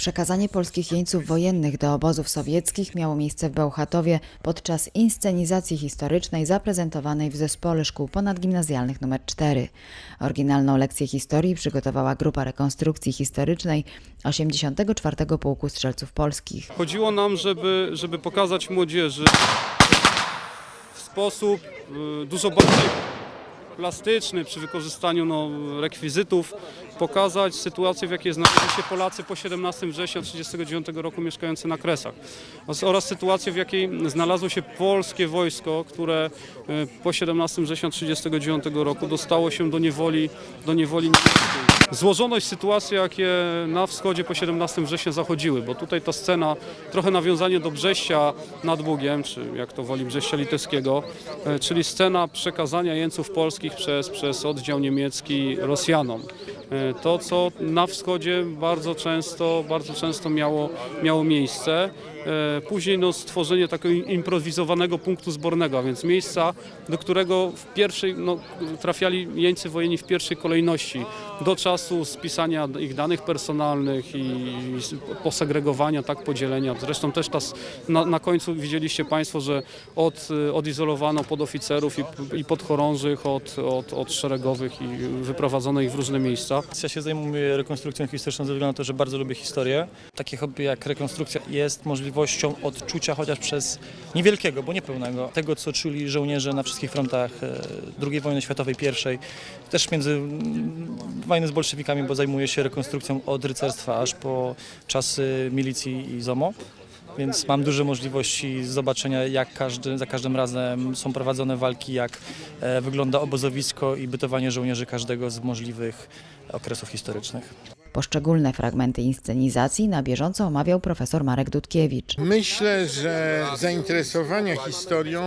Przekazanie polskich jeńców wojennych do obozów sowieckich miało miejsce w Bełchatowie podczas inscenizacji historycznej zaprezentowanej w Zespole Szkół Ponadgimnazjalnych nr 4. Oryginalną lekcję historii przygotowała grupa rekonstrukcji historycznej 84. Pułku Strzelców Polskich. Chodziło nam, żeby, żeby pokazać młodzieży w sposób y, dużo bardziej plastyczny przy wykorzystaniu no, rekwizytów, pokazać sytuację, w jakiej znaleźli się Polacy po 17 września 1939 roku mieszkający na Kresach oraz- sytuację, w jakiej znalazło się polskie wojsko, które y, po 17 września 1939 roku dostało się do niewoli, do niewoli niemieckiej. Złożoność sytuacji, jakie na wschodzie po 17 września zachodziły, bo tutaj ta scena, trochę nawiązanie do Brześcia nad Bugiem, czy jak to woli Brześcia Litewskiego, e, czyli scena przekazania jeńców polskich przez, przez oddział niemiecki Rosjanom. E, To, co na wschodzie bardzo często, bardzo często miało, miało miejsce. E, Później no, stworzenie takiego improwizowanego punktu zbornego, a więc miejsca, do którego w pierwszej, no, trafiali jeńcy wojenni w pierwszej kolejności do czasu spisania ich danych personalnych i posegregowania, tak podzielenia. Zresztą też ta, na, na końcu widzieliście Państwo, że od, y, odizolowano podoficerów i, i podchorążych od, od, od szeregowych i wyprowadzono ich w różne miejsca. Ja się zajmuję rekonstrukcją historyczną ze względu na to, że bardzo lubię historię. Takie hobby jak rekonstrukcja jest możliwością odczucia chociaż przez niewielkiego, bo niepełnego, tego co czuli żołnierze na wszystkich frontach e, II wojny światowej, pierwszej, też między mm, wojny z bolszewikami, bo zajmuję się rekonstrukcją od rycerstwa aż po czasy milicji i ZOMO. Więc mam duże możliwości zobaczenia, jak każdy, za każdym razem są prowadzone walki, jak e, wygląda obozowisko i bytowanie żołnierzy każdego z możliwych okresów historycznych. Poszczególne fragmenty inscenizacji na bieżąco omawiał profesor Marek Dudkiewicz. Myślę, że zainteresowania historią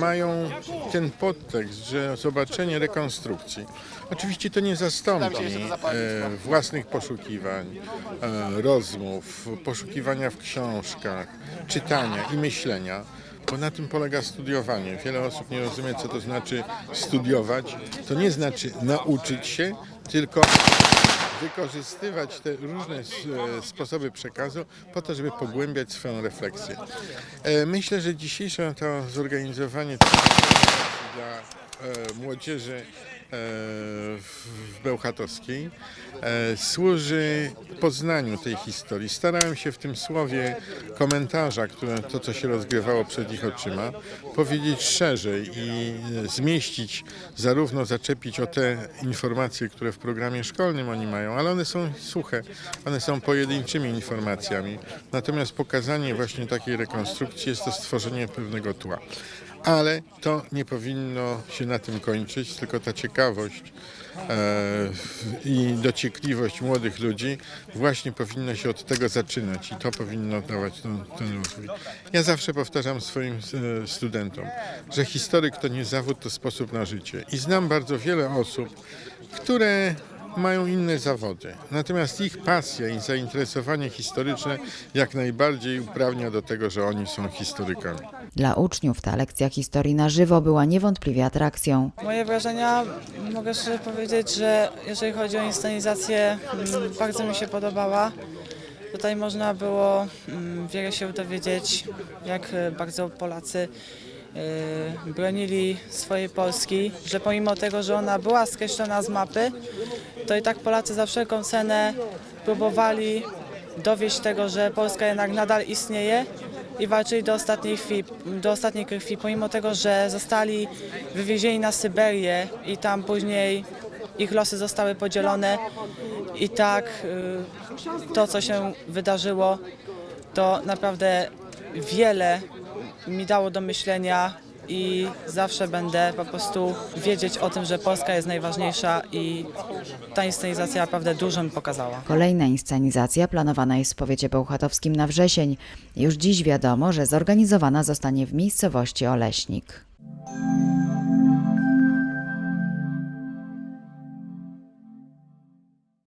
mają ten podtekst, że zobaczenie rekonstrukcji. Oczywiście to nie zastąpi e, własnych poszukiwań, e, rozmów, poszukiwania w książkach, czytania i myślenia. Bo na tym polega studiowanie. Wiele osób nie rozumie, co to znaczy studiować. To nie znaczy nauczyć się, tylko wykorzystywać te różne e, sposoby przekazu po to, żeby pogłębiać swoją refleksję. E, Myślę, że dzisiejsze to zorganizowanie dla e, młodzieży e, w Bełchatowskiej e, służy poznaniu tej historii. Starałem się w tym słowie komentarza, które to, co się rozgrywało przed ich oczyma, powiedzieć szerzej i zmieścić, zarówno zaczepić o te informacje, które w programie szkolnym oni mają, ale one są suche, one są pojedynczymi informacjami. Natomiast pokazanie właśnie takiej rekonstrukcji jest to stworzenie pewnego tła. Ale to nie powinno się na tym kończyć, tylko ta ciekawość e, i dociekliwość młodych ludzi właśnie powinno się od tego zaczynać i to powinno dawać ten, ten rozwój. Ja zawsze powtarzam swoim e, studentom, że historyk to nie zawód, to sposób na życie. I znam bardzo wiele osób, które mają inne zawody. Natomiast ich pasja i zainteresowanie historyczne jak najbardziej uprawnia do tego, że oni są historykami. Dla uczniów ta lekcja historii na żywo była niewątpliwie atrakcją. Moje wrażenia, mogę szczerze powiedzieć, że jeżeli chodzi o inscenizację, mm, bardzo mi się podobała. Tutaj można było mm, wiele się dowiedzieć, jak bardzo Polacy e, bronili swojej Polski, że pomimo tego, że ona była skreślona z mapy, to i tak Polacy za wszelką cenę próbowali dowieść tego, że Polska jednak nadal istnieje i walczyli do ostatniej, chwili, do ostatniej krwi, pomimo tego, że zostali wywiezieni na Syberię i tam później ich losy zostały podzielone. I tak y, to, co się wydarzyło, to naprawdę wiele mi dało do myślenia i zawsze będę po prostu wiedzieć o tym, że Polska jest najważniejsza i ta inscenizacja naprawdę dużo mi pokazała. Kolejna inscenizacja planowana jest w powiecie bełchatowskim na wrzesień. Już dziś wiadomo, że zorganizowana zostanie w miejscowości Oleśnik.